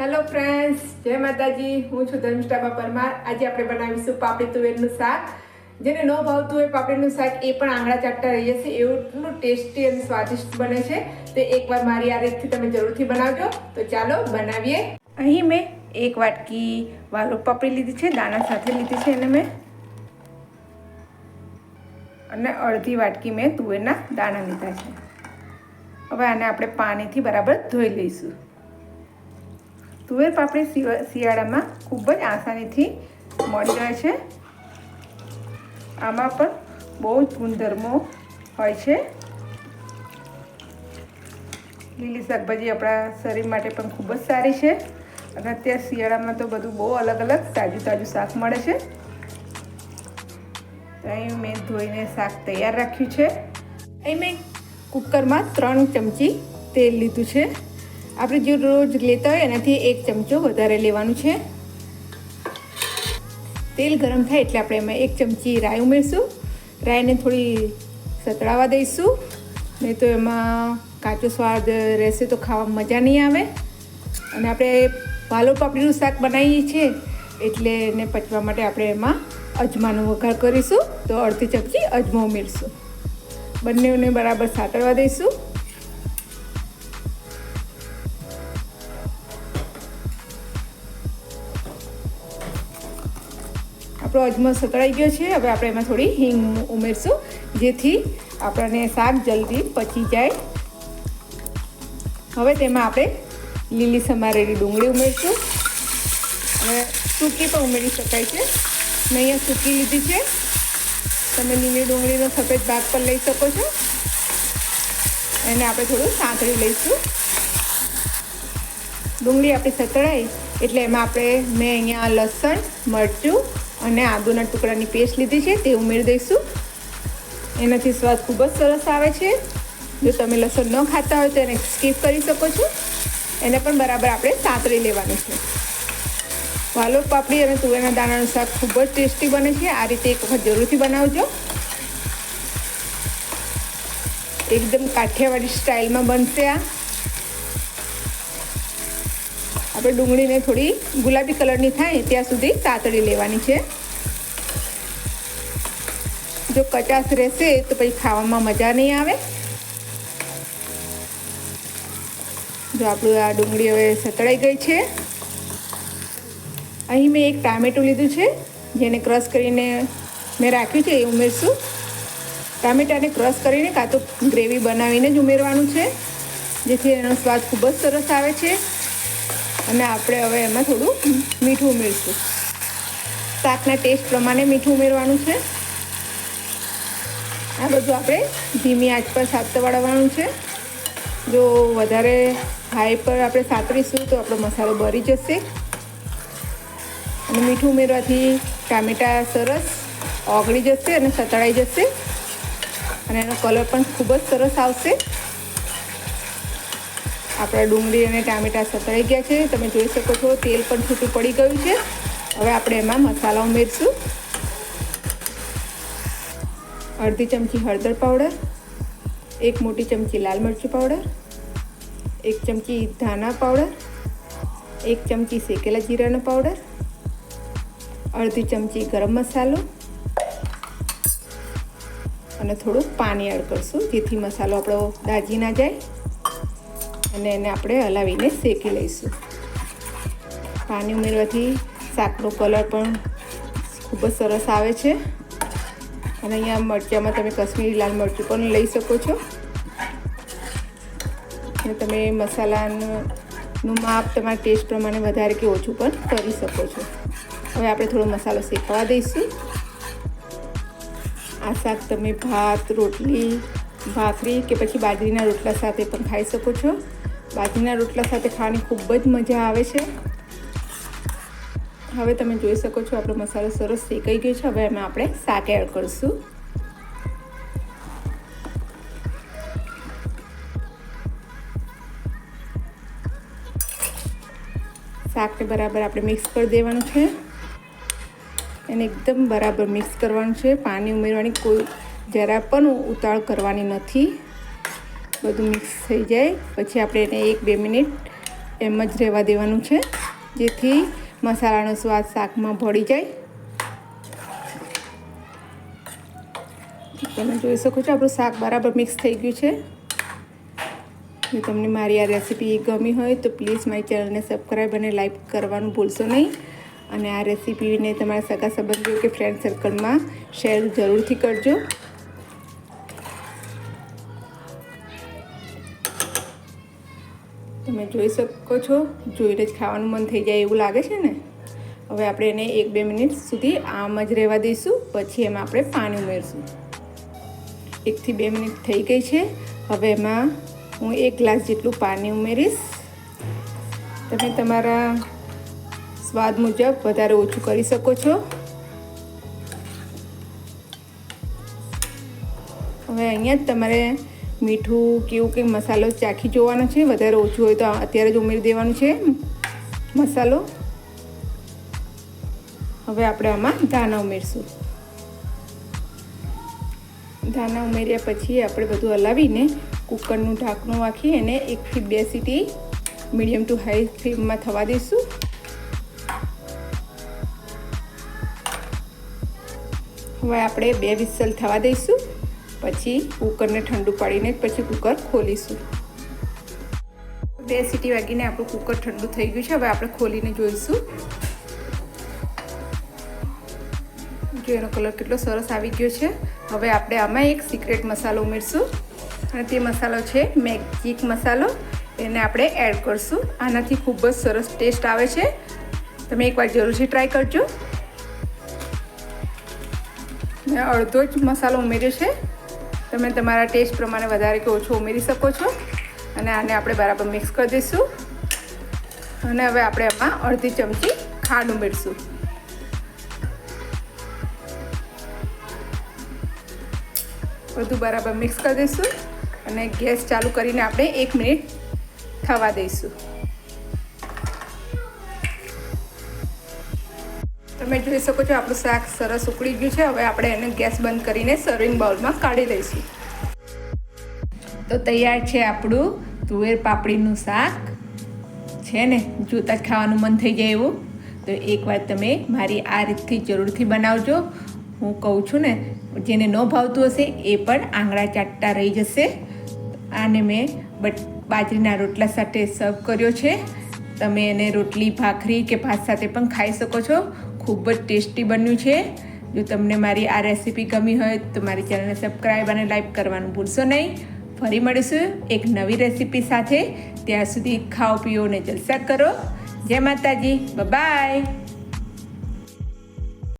Hello friends જય માતાજી. હું છું ધર્મિષ્ઠા પરમાર. આજે આપણે બનાવીશું પાપડી તુવેરનું શાક. જેને ન ભાવતું હોય પાપડીનું શાક, એ પણ આંગળા ચાટતા રહીએ છીએ. એવું ટેસ્ટી અને સ્વાદિષ્ટ બને છે. તો એકવાર મારી આ રીતથી તમે જરૂરથી બનાવજો. તો ચાલો બનાવીએ. અહીં મેં એક વાટકી વાલો પાપડી લીધી છે. દાણા સાથે લીધી છે એને મેં. અને અડધી વાટકી મેં તુવેરના દાણા લીધા છે. હવે આને આપણે પાણીથી બરાબર ધોઈ લઈશું. તુવેર પાપડી શિયાળામાં ખૂબ જ આસાનીથી મળી રહે છે. આમાં પણ બહુ જ ગુણધર્મો હોય છે. લીલી શાકભાજી આપણા શરીર માટે પણ ખૂબ જ સારી છે. અને અત્યારે શિયાળામાં તો બધું બહુ અલગ અલગ તાજું તાજું શાક મળે છે. અહીં મેં ધોઈને શાક તૈયાર રાખ્યું છે. અહીં મેં કુકરમાં ત્રણ ચમચી તેલ લીધું છે. આપણે જે રોજ લેતા હોય એનાથી એક ચમચો વધારે લેવાનું છે. તેલ ગરમ થાય એટલે આપણે એમાં એક ચમચી રાઈ ઉમેરશું. રાઈને થોડી સતળાવા દઈશું. નહીં તો એમાં કાચો સ્વાદ રહેશે તો ખાવામાં મજા નહીં આવે. અને આપણે વાલો પાપડીનું શાક બનાવીએ છીએ એટલે એને પચવા માટે આપણે એમાં અજમાનો વઘાર કરીશું. તો અડધી ચમચી અજમો ઉમેરશું. બંનેને બરાબર સાતળવા દઈશું. આપણો અજમો સતળાઈ ગયો છે. હવે આપણે એમાં થોડી હિંગ ઉમેરશું, જેથી આપણને શાક જલ્દી પચી જાય. હવે તેમાં આપણે લીલી સમારેલી ડુંગળી ઉમેરશું. અને સૂકી પણ ઉમેરી શકાય છે. મેં અહીંયા સૂકી લીધી છે. તમે લીલી ડુંગળીનો સફેદ ભાગ પણ લઈ શકો છો. એને આપણે થોડું સાંકળી લઈશું. ડુંગળી આપણી સતળાઈ, એટલે એમાં આપણે મેં અહીંયા લસણ, મરચું અને આદુના ટુકડાની પેસ્ટ લીધી છે, તે ઉમેરી દઈશું. એનાથી સ્વાદ ખૂબ જ સરસ આવે છે. જો તમે લસણ ન ખાતા હોય તો એને સ્કીપ કરી શકો છો. એને પણ બરાબર આપણે સાંતળી લેવાનું છે. વાલો પાપડી અને તુવેરના દાણાનું શાક ખૂબ જ ટેસ્ટી બને છે. આ રીતે એક વખત જરૂરથી બનાવજો. એકદમ કાઠિયાવાડી સ્ટાઇલમાં બનશે આ. આપણે ડુંગળીને થોડી ગુલાબી કલરની થાય ત્યાં સુધી તાતડી લેવાની છે. જો કચાશ રહેશે તો પછી ખાવામાં મજા નહીં આવે. જો આપણું આ ડુંગળી હવે સતળાઈ ગઈ છે. અહીં મેં એક ટામેટું લીધું છે, જેને ક્રશ કરીને મેં રાખ્યું છે, એ ઉમેરશું. ટામેટાને ક્રશ કરીને કાં તો ગ્રેવી બનાવીને જ ઉમેરવાનું છે, જેથી એનો સ્વાદ ખૂબ જ સરસ આવે છે. અને આપણે હવે એમાં થોડું મીઠું ઉમેરીશું. શાકના ટેસ્ટ પ્રમાણે મીઠું ઉમેરવાનું છે. આ બધું આપણે ધીમી આંચ પર સાતવાડવાનું છે. જો વધારે હાઈ પર આપણે સાતરીશું તો આપણો મસાલો બળી જશે. અને મીઠું ઉમેરવાથી ટામેટા સરસ ઓગળી જશે અને સતળાઈ જશે. અને એનો કલર પણ ખૂબ જ સરસ આવશે. આપણા ડુંગળી અને ટામેટાં સતળાઈ ગયા છે. તમે જોઈ શકો છો, તેલ પણ છૂટું પડી ગયું છે. હવે આપણે એમાં મસાલા ઉમેરશું. અડધી ચમચી હળદર પાવડર, એક મોટી ચમચી લાલ મરચું પાવડર, એક ચમચી ધાના પાવડર, એક ચમચી શેકેલા જીરાનો પાવડર, અડધી ચમચી ગરમ મસાલો અને થોડું પાણી એડ કરશું જેથી મસાલો આપણો દાજી ના જાય. અને એને આપણે હલાવીને શેકી લઈશું. પાણી ઉમેરવાથી શાકનો કલર પણ ખૂબ જ સરસ આવે છે. અને અહીંયા મરચાંમાં તમે કશ્મીરી લાલ મરચું પણ લઈ શકો છો. અને તમે મસાલાનું માપ તમારા ટેસ્ટ પ્રમાણે વધારે કે ઓછું પણ કરી શકો છો. હવે આપણે થોડો મસાલો શેકવા દઈશું. આ શાક તમે ભાત, રોટલી, ભાખરી કે પછી બાજરીના રોટલા સાથે પણ ખાઈ શકો છો. બાજરીના રોટલા સાથે ખાવાની ખૂબ જ મજા આવે છે. હવે તમે જોઈ શકો છો, આપણો મસાલો સરસ શેકાઈ ગયો છે. હવે એમાં આપણે શાક એડ કરીશું. શાકને બરાબર આપણે મિક્સ કરી દેવાનું છે. એને એકદમ બરાબર મિક્સ કરવાનું છે. પાણી ઉમેરવાની કોઈ, જરા પણ ઉતાળ કરવાની નથી. બધું મિક્સ થઈ જાય. પછી આપણે એને એક બે મિનિટ એમ જ રહેવા દેવાનું છે, જેથી મસાલાનો સ્વાદ શાકમાં ભળી જાય. તમે જોઈ શકો છો, આપણું શાક બરાબર મિક્સ થઈ ગયું છે. જો તમને મારી આ રેસીપી ગમી હોય તો પ્લીઝ મારી ચેનલને સબસ્ક્રાઈબ અને લાઈક કરવાનું ભૂલશો નહીં. અને આ રેસીપીને તમારા સગા સંબંધીઓ કે ફ્રેન્ડ સર્કલમાં શેર જરૂરથી કરજો. તમે જોઈ શકો છો. જોઈને જ ખાવાનું મન થઈ જાય એવું લાગે છે ને? હવે આપણે એને એક બે મિનિટ સુધી આમ જ રહેવા દઈશું. પછી એમાં આપણે પાણી ઉમેરશું. એકથી બે મિનિટ થઈ ગઈ છે. હવે એમાં હું એક ગ્લાસ જેટલું પાણી ઉમેરીશ. તમે તમારા સ્વાદ મુજબ વધારે ઓછું કરી શકો છો. હવે અહીંયા જ તમારે મીઠું કેવું કંઈ મસાલો ચાખી જોવાનો છે, વધારે ઓછું હોય તો અત્યારે જ ઉમેરી દેવાનું છે. મસાલો. હવે આપણે આમાં ધાણા ઉમેરશું. ધાણા ઉમેર્યા પછી આપણે બધું હલાવીને કુકરનું ઢાંકણું રાખી એને એકથી બે સીટી મીડિયમ ટુ હાઈ ફ્લેમમાં થવા દઈશું. હવે આપણે બે વિસલ થવા દઈશું. પછી કુકરને ઠંડુ પાડીને પછી કુકર ખોલીશું. બે સીટી વાગીને આપણું કુકર ઠંડુ થઈ ગયું છે. હવે આપણે ખોલીને જોઈશું. જો એનો કલર કેટલો સરસ આવી ગયો છે. હવે આપણે આમાં એક સિક્રેટ મસાલો ઉમેરશું. અને તે મસાલો છે મેગિક મસાલો. એને આપણે એડ કરશું. આનાથી ખૂબ જ સરસ ટેસ્ટ આવે છે. તમે એકવાર જરૂરથી ટ્રાય કરજો. મેં અડધો જ મસાલો ઉમેર્યો છે. તમે તમારા ટેસ્ટ પ્રમાણે વધારે કે ઓછો ઉમેરી શકો છો. અને આને આપણે બરાબર મિક્સ કરી દઈશું. અને હવે આપણે એમાં અડધી ચમચી ખાંડ ઉમેરશું. બધું બરાબર મિક્સ કરી દઈશું. અને ગેસ ચાલુ કરીને આપણે એક મિનિટ થવા દઈશું. તમે જોઈ શકો છો, આપણું શાક સરસ ઉકળી ગયું છે. હવે આપણે એને ગેસ બંધ કરીને સર્વિંગ બાઉલમાં કાઢી લઈશું. તો તૈયાર છે આપણું તુવેર પાપડીનું શાક. છે ને? જોતાં ખાવાનું મન થઈ જાય એવું. તો એકવાર તમે મારી આ રીતથી જરૂરથી બનાવજો. હું કહું છું ને, જેને ન ભાવતું હશે એ પણ આંગળા ચાટતા રહી જશે. આને મેં બટ બાજરીના રોટલા સાથે સર્વ કર્યો છે. તમે એને રોટલી, ભાખરી કે ભાત સાથે પણ ખાઈ શકો છો. ખૂબ જ ટેસ્ટી બન્યું છે. જો તમને મારી આ રેસીપી ગમી હોય તો મારી ચેનલને સબસ્ક્રાઈબ અને લાઈક કરવાનું ભૂલશો નહીં. ફરી મળીશું એક નવી રેસીપી સાથે. ત્યાં સુધી ખાઓ, પીઓ ને જલસા કરો. જય માતાજી. બાય